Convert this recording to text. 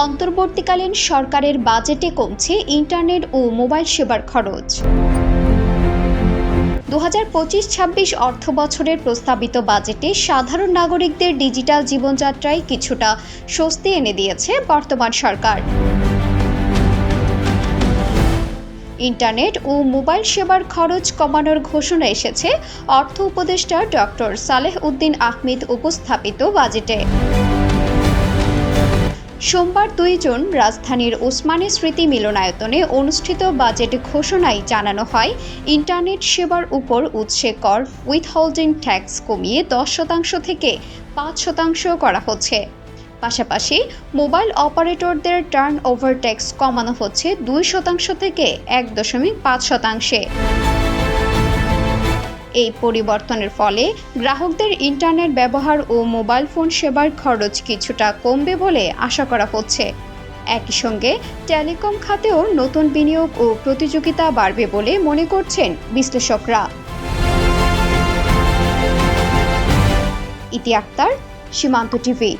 অন্তর্বর্তীকালীন সরকারের বাজেটে কমছে ইন্টারনেট ও মোবাইল সেবার খরচ। দু হাজার পঁচিশ ছাব্বিশ অর্থ বছরের প্রস্তাবিত বাজেটে সাধারণ নাগরিকদের ডিজিটাল জীবনযাত্রায় কিছুটা স্বস্তি এনে দিয়েছে বর্তমান সরকার। ইন্টারনেট ও মোবাইল সেবার খরচ কমানোর ঘোষণা এসেছে অর্থ উপদেষ্টা ডক্টর সালেহ উদ্দিন আহমেদ উপস্থাপিত বাজেটে। সোমবার দুই জুন রাজধানীর ওসমানী স্মৃতি মিলনায়তনে অনুষ্ঠিত বাজেট ঘোষণায় জানানো হয়, ইন্টারনেট সেবার উপর উৎসে কর উইথহোল্ডিং ট্যাক্স কমিয়ে দশ শতাংশ থেকে পাঁচ শতাংশ করা হচ্ছে। পাশাপাশি, মোবাইল অপারেটরদের টার্ন ওভার ট্যাক্স কমানো হচ্ছে দুই শতাংশ থেকে এক দশমিক পাঁচ শতাংশে। এই পরিবর্তনের ফলে গ্রাহকদের ইন্টারনেট ব্যবহার ও মোবাইল ফোন সেবার খরচ কিছুটা কমবে বলে আশা করা হচ্ছে। একই সঙ্গে টেলিকম খাতেও নতুন বিনিয়োগ ও প্রতিযোগিতা বাড়বে বলে মনে করছেন বিশ্লেষকরা। ইতি আক্তার সীমান্ত টিভি।